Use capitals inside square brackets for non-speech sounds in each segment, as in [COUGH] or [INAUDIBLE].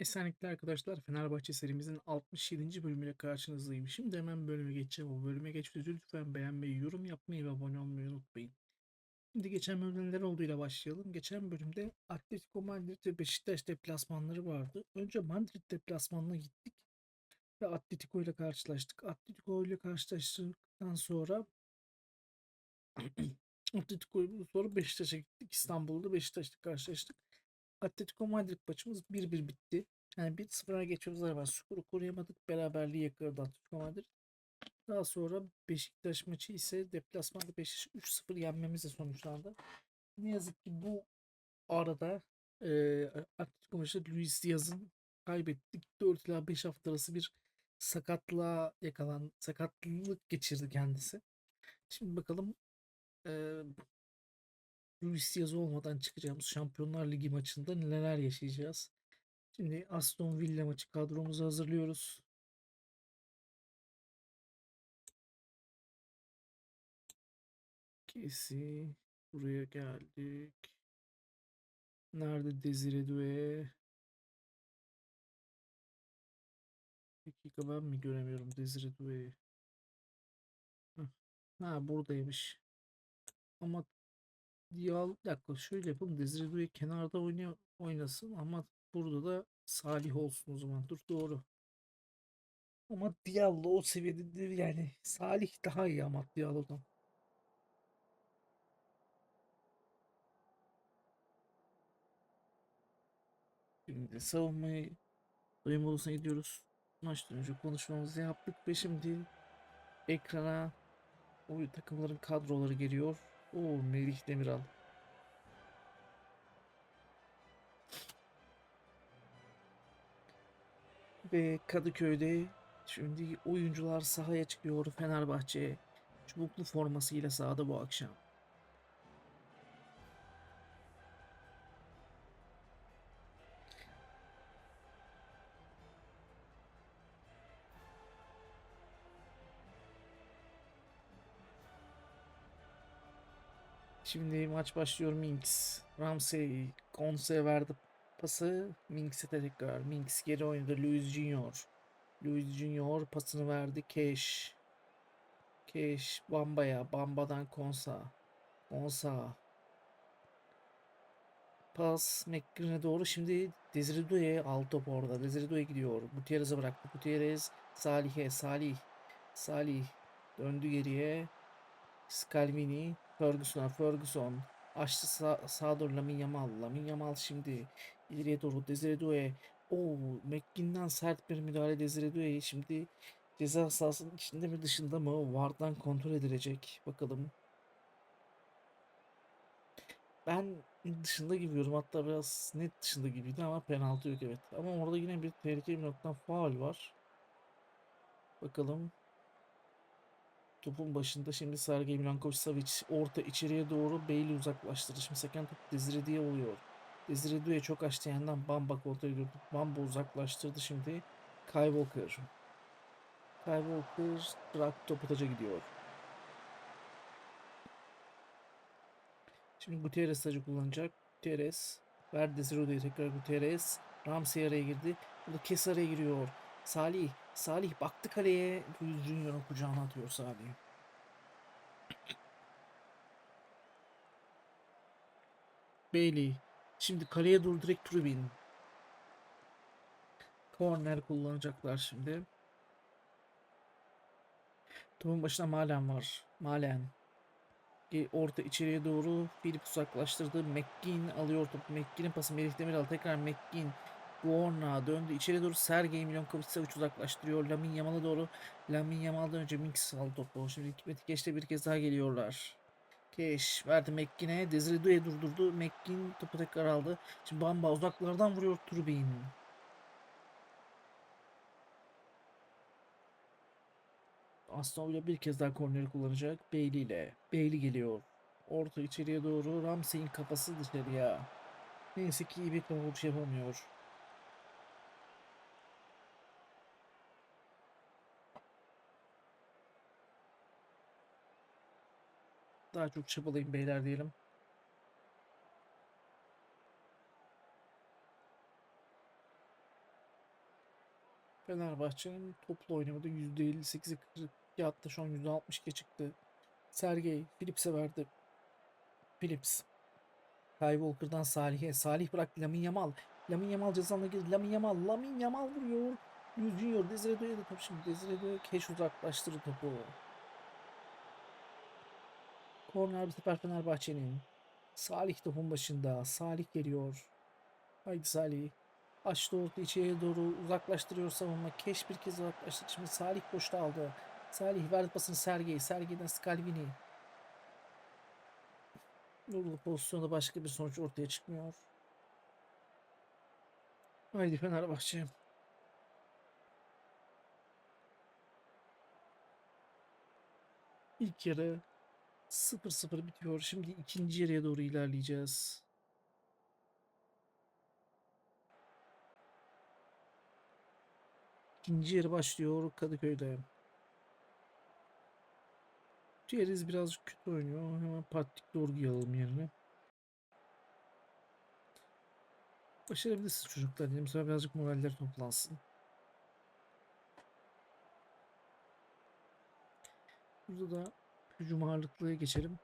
Esenlikler arkadaşlar. Fenerbahçe serimizin 67. bölümüyle karşınızdayım. Şimdi hemen bölüme geçeceğim. O bölüme geçmeden lütfen beğenmeyi, yorum yapmayı ve abone olmayı unutmayın. Şimdi geçen bölümde neler olduğuyla başlayalım. Geçen bölümde Atletico Madrid ve Beşiktaş deplasmanları vardı. Önce Madrid deplasmanına gittik ve Atletico ile karşılaştık. Atletico ile karşılaştıktan sonra [CLEARS THROAT] Atletico sonra Beşiktaş'a gittik. İstanbul'da Beşiktaş'la karşılaştık. Atletico Madrid maçımız 1-1 bitti. Yani 1-0'a geçiyoruz ama skoru koruyamadık. Beraberliği yakaladı Atletico Madrid. Daha sonra Beşiktaş maçı ise deplasmanda Beşiktaş 3-0 yenmemizle sonuçlandı. Ne yazık ki bu arada e, Atletico maçı Luis Diaz'ın kaybettik. 4 ila 5 hafta arası bir sakatlığa yakalan sakatlık geçirdi kendisi. Şimdi bakalım e, Luis Diaz olmadan çıkacağımız Şampiyonlar Ligi maçında neler yaşayacağız? Şimdi Aston Villa maçı kadromuzu hazırlıyoruz. Kesi buraya geldik. Nerede Desire Doué? Dakika ben mi göremiyorum Desire? Heh. Ha buradaymış. Ama Diyal dakika şöyle yapalım. Desire Doué kenarda oynuyor, oynasın ama burada da Salih olsun o zaman. Dur doğru. Ama Diallo o seviyede değil yani. Salih daha iyi ama Diallo'dan. Şimdi savunmayı soyunma odasına gidiyoruz. Maçtan önce konuşmamızı yaptık ve şimdi ekrana o takımların kadroları geliyor. Oo Melih Demiral. Ve Kadıköy'de şimdi oyuncular sahaya çıkıyor Fenerbahçe. Çubuklu formasıyla sahada bu akşam. Şimdi maç başlıyor Minks. Ramsey Konse verdi pası. Minks'e tekrar. Minks geri oynadı. Luis Junior. Luis Junior pasını verdi. Cash. Cash Bamba'ya. Bamba'dan Konsa. Konsa. Pas McGreen'e doğru. Şimdi Desire Doué aldı top orada. Desire Doué gidiyor. Gutierrez'e bıraktı. Gutierrez Salih'e. Salih. Salih. Döndü geriye. Scalvini. Ferguson, Ferguson açtı sağ, sağa doğru Lamine Yamal. Lamine Yamal şimdi ileriye doğru Desire Doué. Oo, McGinn'den sert bir müdahale Desire Doué. Şimdi ceza sahasının içinde mi dışında mı? Vardan kontrol edilecek. Bakalım. Ben dışında gibi yorum. Hatta biraz net dışında gibiydi ama penaltı yok evet. Ama orada yine bir tehlikeli bir noktadan faul var. Bakalım. Topun başında şimdi Sergey Milankovic Savic orta içeriye doğru Bale'i uzaklaştırdı. Şimdi seken top Desire diye oluyor. Desire Doué çok açtı yandan Bamba kontrol ediyordu. Bamba uzaklaştırdı şimdi. Kyle Walker. Kyle Walker bırak topu taca gidiyor. Şimdi Gutierrez tacı kullanacak. Gutierrez. Ver Desire Doué'ye tekrar Gutierrez. Ramsey araya girdi. Burada Kes araya giriyor. Salih. Salih baktı kaleye. Junior'un kucağına atıyor Salih. Bailey. Şimdi kaleye doğru direkt Trubin. Korner kullanacaklar şimdi. Topun başına Malen var. Malen. Ge- Orta içeriye doğru Filip uzaklaştırdı. McGinn alıyor topu. McGinn'in pası Melih Demiral. Tekrar McGinn. Buorna döndü. içeri doğru Sergey Milankovic Savic uzaklaştırıyor. Lamine Yamal'a doğru. Lamine Yamal'dan önce Minks aldı topu. Şimdi Hikmet Keş'te bir kez daha geliyorlar. Keş verdi. Desire Doué durdurdu. McGinn topu tekrar aldı. Şimdi Bamba uzaklardan vuruyor Turbin. Aston Villa bir kez daha korneri kullanacak. Bailey ile. Bailey geliyor. Orta içeriye doğru. Ramsey'in kafası dışarıya. Neyse ki iyi bir kafa vuruşu yapamıyor. Daha çok çabalayın beyler diyelim. Fenerbahçe'nin toplu oynamada %58'e 42 hatta şu an %62'ye çıktı. Sergey Philips'e verdi. Philips. Kyle Walker'dan Salih'e. Salih bıraktı Lamin Yamal. Lamin Yamal cezanla girdi. Lamin Yamal. Lamin Yamal vuruyor. Junior. Desire Doué'ye de top şimdi. Desire Doué keş uzaklaştırdı topu. Korner bir sefer Fenerbahçe'nin. Salih topun başında. Salih geliyor. Haydi Salih. Açtı orta içeriye doğru uzaklaştırıyor savunma. Keş bir kez uzaklaştı. Şimdi Salih boşta aldı. Salih verdi pasını Sergey. Sergey'den Scalvini. Nurlu pozisyonda başka bir sonuç ortaya çıkmıyor. Haydi Fenerbahçe. İlk yarı 0-0 bitiyor. Şimdi ikinci yarıya doğru ilerleyeceğiz. İkinci yarı başlıyor Kadıköy'de. Ceriz birazcık kötü oynuyor. Hemen Patrik Dorgu'yu alalım yerine. Başarabilirsiniz çocuklar. Dedim sonra birazcık moraller toplansın. Burada da hücum ağırlıklıya geçelim.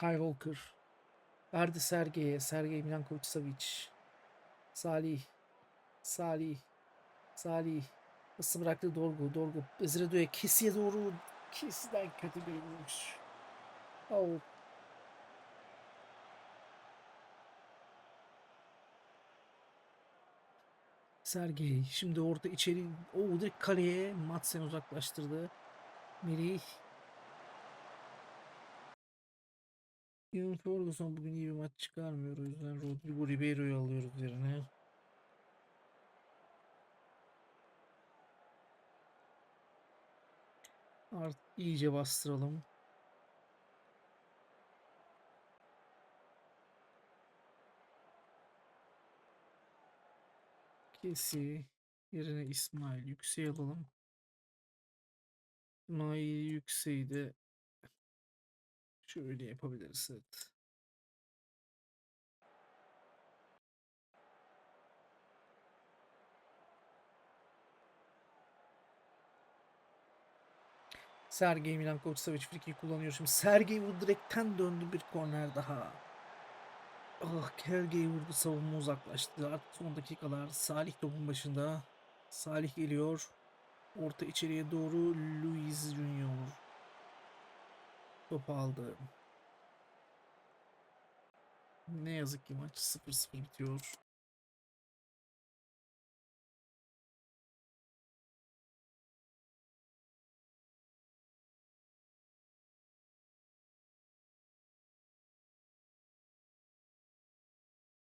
Kyle Walker. Verdi Sergey'e. Sergey Milankovic Savic. Salih. Salih. Salih. Nasıl bıraktı Dorgu. Dorgu. Ezra Doué kesiye doğru. Kesiden kötü bir vuruş. Oh. Sergey. Şimdi orada içeri. O direkt kaleye. Madsen uzaklaştırdı. Melih. Ian Ferguson bugün iyi bir maç çıkarmıyor. O yüzden Rodrigo Ribeiro'yu alıyoruz yerine. Artık iyice bastıralım. Kesi yerine İsmail Yüksek'i alalım. İsmail Yüksek'i de şöyle yapabiliriz. Evet. Sergey Milankovic Savic friki kullanıyor şimdi. Sergey bu direkten döndü bir korner daha. Ah Sergey vurdu savunma uzaklaştı. Artık son dakikalar. Salih topun başında. Salih geliyor. Orta içeriye doğru Luis Junior. Topu aldı. Ne yazık ki maç 0-0 bitiyor.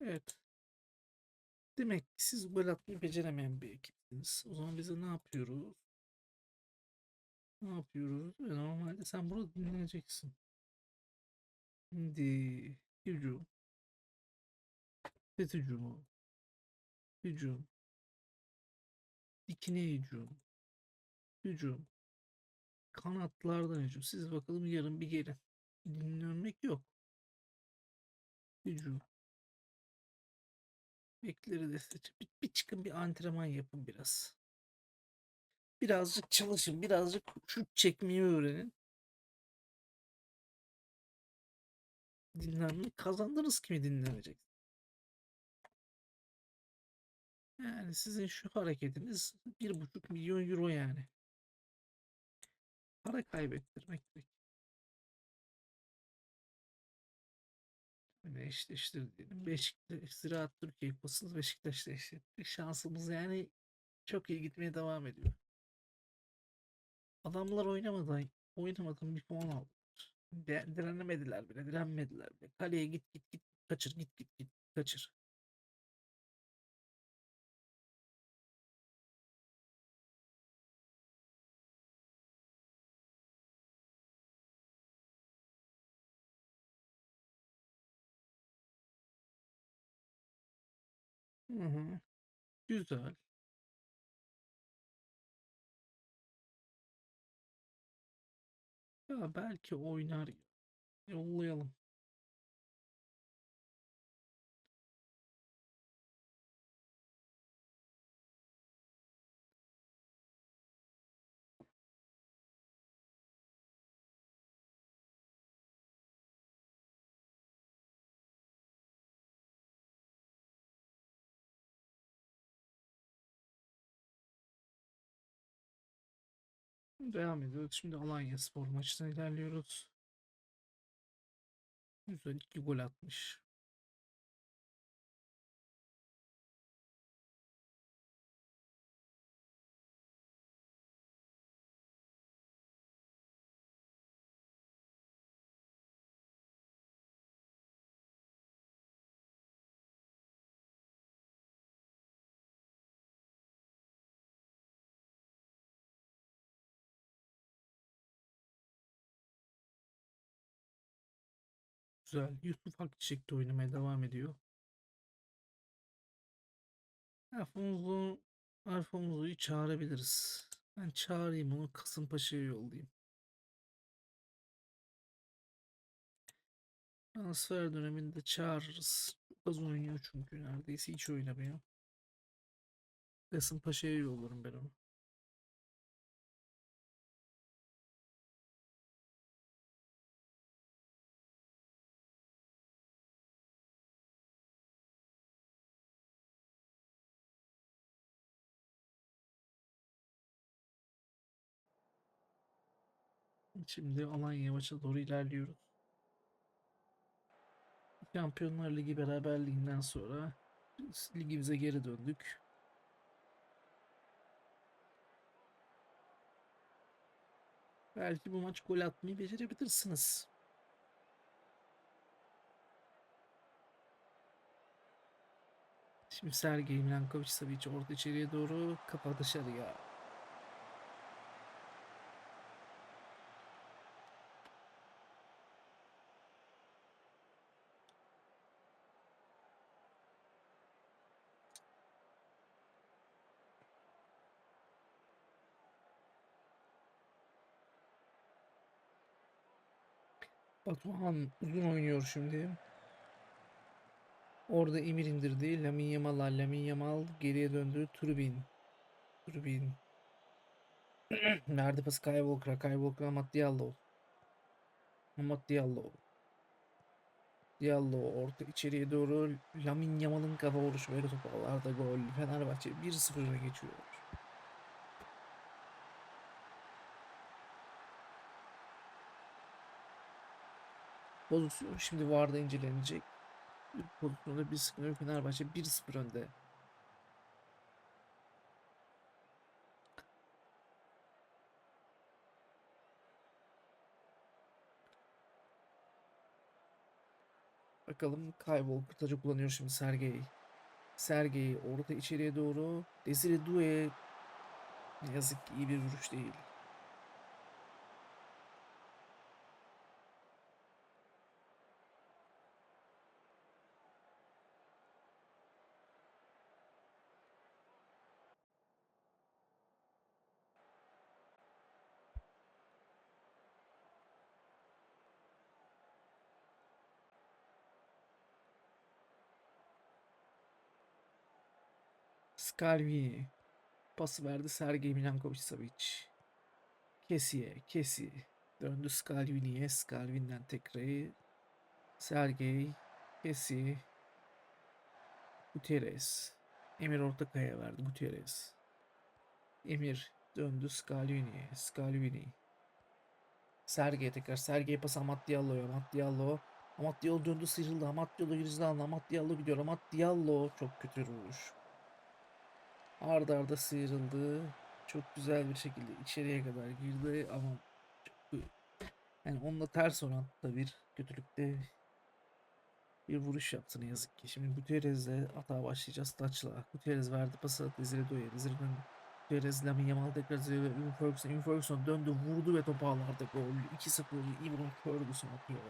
Evet. Demek ki siz gol atmayı beceremeyen bir ekipsiniz. O zaman bize ne yapıyoruz? Ne yapıyoruz? Normalde sen burada dinleneceksin. Şimdi hücum. Set hücumu. Hücum. Dikine hücum. Hücum. Kanatlardan hücum. Siz bakalım yarın bir gelin. Dinlenmek yok. Hücum. Bekleri de seçin. Bir, bir çıkın bir antrenman yapın biraz. Birazcık çalışın. Birazcık şut çekmeyi öğrenin. Dinlenme kazandınız kimi dinlenecek? Yani sizin şu hareketiniz bir buçuk milyon euro yani. Para kaybettirmek demek. Böyle eşleştir diyelim. Beşiktaş Ziraat Türkiye Kupası'nı Beşiktaş'la eşleştirdik. Şansımız yani çok iyi gitmeye devam ediyor. Adamlar oynamadan oynamadan bir puan. De, direnemediler bile, direnmediler bile. Kaleye git git git kaçır git git git kaçır. Hı hı. Güzel. Ya belki oynar. Yollayalım. Devam ediyoruz. Şimdi Alanya Spor maçına ilerliyoruz. Güzel iki gol atmış. Güzel. Yusuf Akçiçek de oynamaya devam ediyor. Alfonso Alfonso'yu çağırabiliriz. Ben çağırayım onu Kasımpaşa'ya yollayayım. Transfer döneminde çağırırız. Az oynuyor çünkü neredeyse hiç oynamıyor. Kasımpaşa'ya yollarım ben onu. Şimdi Alanya maça doğru ilerliyoruz. Şampiyonlar Ligi beraberliğinden sonra ligimize geri döndük. Belki bu maç gol atmayı becerebilirsiniz. Şimdi Sergey Milankovic Savic orta içeriye doğru kafa dışarıya. Batuhan uzun oynuyor şimdi. Orada Emir indirdi. Lamin Yamal'a. Lamin Yamal geriye döndü. Turbin. Turbin. [CLEARS THROAT] Verdi pası Skywalker'a. Skywalker'a Amat Diallo. Amat Diallo. Diallo orta içeriye doğru Lamin Yamal'ın kafa vuruşu böyle toplarda gol. Fenerbahçe 1-0 öne geçiyor. Pozisyon şimdi VAR'da incelenecek. Pozisyonda bir sıkıntı. Fenerbahçe 1-0 önde. Bakalım kaybol kurtacı kullanıyor şimdi Sergey. Sergey orta içeriye doğru. Desire Doué ne yazık ki iyi bir vuruş değil. Scalvini. Pası verdi Sergey Milankovic Savic. Kesiye, Kesi. Döndü Scalvini'ye. Scalvini'den tekrar Sergey, Kesi, Gutierrez. Emir Ortakaya verdi Gutierrez. Emir döndü Scalvini'ye. Scalvini. Sergey tekrar. Sergey pas Amat Diallo'ya. Amat Diallo. Amat Diallo döndü sıyrıldı. Amat Diallo aldı. Amat Diallo gidiyor. Amat Diallo çok kötü vuruş. Arda arda sıyrıldı. Çok güzel bir şekilde içeriye kadar girdi ama çok, yani onunla ters orantıda bir kötülükte bir vuruş yaptı ne yazık ki. Şimdi Gutierrez'le hata başlayacağız. Taç'la. Gutierrez verdi pası. Desire döndü. Gutierrez, Lamin Yamal tekrar Desire ve Ferguson. Evan Ferguson döndü. Vurdu ve topu ağlarda gol. 2-0 Evan Ferguson atıyor.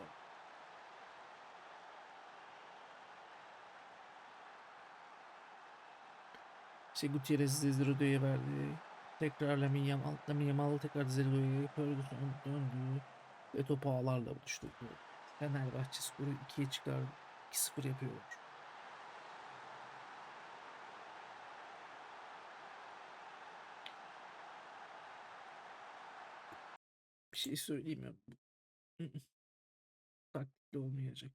İşte Gutierrez Desire Doué'ye verdi. Tekrar Lamin Yamal. Lamin Yamal tekrar Doué'ye. Ferguson döndü. Ve topu ağlarla buluştu. Fenerbahçe skoru 2'ye çıkardı. 2-0 yapıyor. Bir şey söyleyeyim mi? Taktikli olmayacak.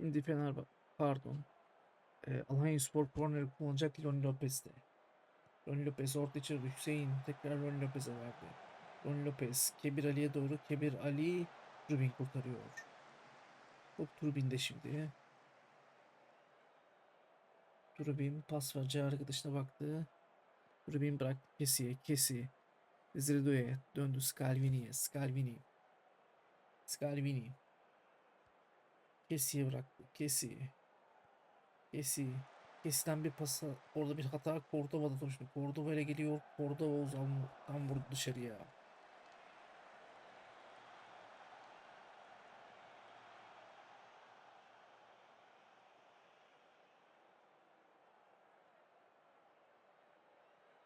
Şimdi Fenerbahçe pardon. E, Alanyaspor korneri kullanacak Loni Lopez'de. Loni Lopez orta içeri Hüseyin tekrar Loni Lopez'e verdi. Loni Lopez Kebir Ali'ye doğru Kebir Ali Trubin kurtarıyor. Top Trubin'de şimdi. Trubin pas vereceği arkadaşına baktı. Trubin bıraktı Kesi'ye. Kesi. Zirdo'ya döndü Scalvini'ye. Scalvini. Scalvini. Kesi'ye bıraktı. Kesi. Kesi. Kesi'den bir pasa. Orada bir hata Cordova'da şimdi. Cordova ile geliyor. Cordova uzan tam vurdu dışarıya.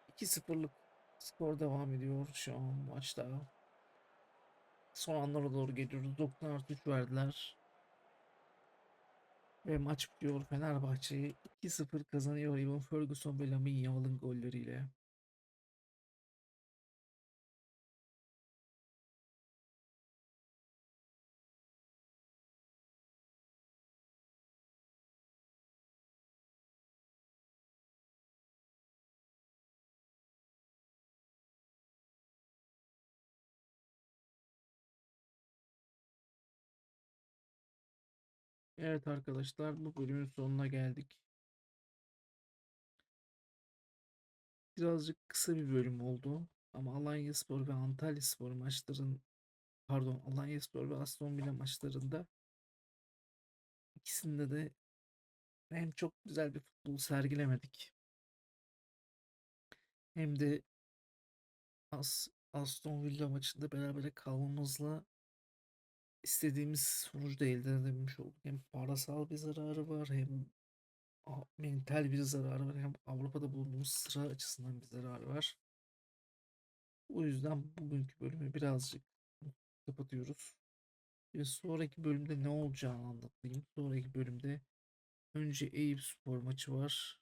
İki sıfırlık skor devam ediyor şu an maçta. Son anlara doğru geliyoruz. 90 artı 3 verdiler. Ve maç bitiyor. Fenerbahçe 2-0 kazanıyor. Ivan Ferguson ve Lamine Yamal'ın golleriyle. Evet arkadaşlar bu bölümün sonuna geldik. Birazcık kısa bir bölüm oldu. Ama Alanyaspor ve Antalyaspor maçların pardon Alanyaspor ve Aston Villa maçlarında ikisinde de hem çok güzel bir futbol sergilemedik. Hem de As Aston Villa maçında berabere kalmamızla istediğimiz sonucu da elde edebilmiş olduk. Hem parasal bir zararı var hem mental bir zararı var hem Avrupa'da bulunduğumuz sıra açısından bir zararı var. O yüzden bugünkü bölümü birazcık kapatıyoruz. Bir sonraki bölümde ne olacağını anlatayım. Sonraki bölümde önce Eyüp Spor maçı var.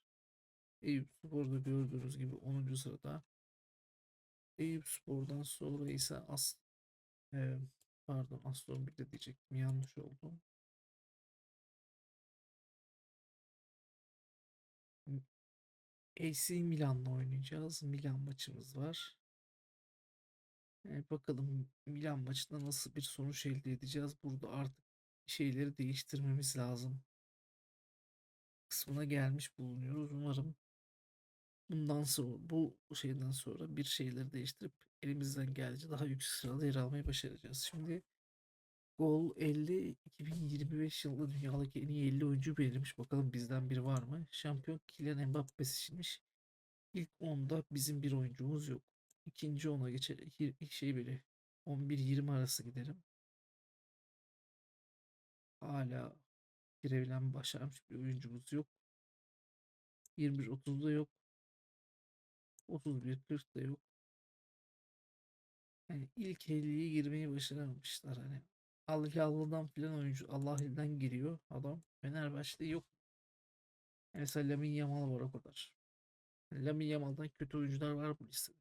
Eyüp Spor'da gördüğünüz gibi 10. sırada. Eyüp Spor'dan sonra ise As e, pardon Aston Villa diyecektim. Yanlış oldu. AC Milan'la oynayacağız. Milan maçımız var. E, bakalım Milan maçında nasıl bir sonuç elde edeceğiz. Burada artık şeyleri değiştirmemiz lazım. Kısmına gelmiş bulunuyoruz. Umarım bundan sonra bu şeyden sonra bir şeyleri değiştirip elimizden geldiğince daha yüksek sırada yer almayı başaracağız. Şimdi Gol 50 2025 yılında dünyadaki en iyi 50 oyuncu belirlemiş. Bakalım bizden biri var mı? Şampiyon Kylian Mbappe seçilmiş. İlk 10'da bizim bir oyuncumuz yok. İkinci 10'a geçer. İki şey böyle 11-20 arası giderim. Hala girebilen başarmış bir oyuncumuz yok. 21-30'da yok. 31-40'da yok. Yani ilk 50'ye girmeyi başaramamışlar hani. Al Hilal'dan filan oyuncu Allah Hil'den giriyor adam. Fenerbahçe'de yok. Yani mesela Lamine Yamal var o kadar. Yani Lamine Yamal'dan kötü oyuncular var bu listede.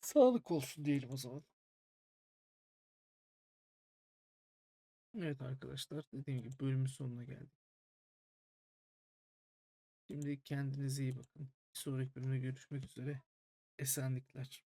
Sağlık olsun diyelim o zaman. Evet arkadaşlar dediğim gibi bölümün sonuna geldik. Şimdi kendinize iyi bakın. Bir sonraki bölümde görüşmek üzere. Esenlikler.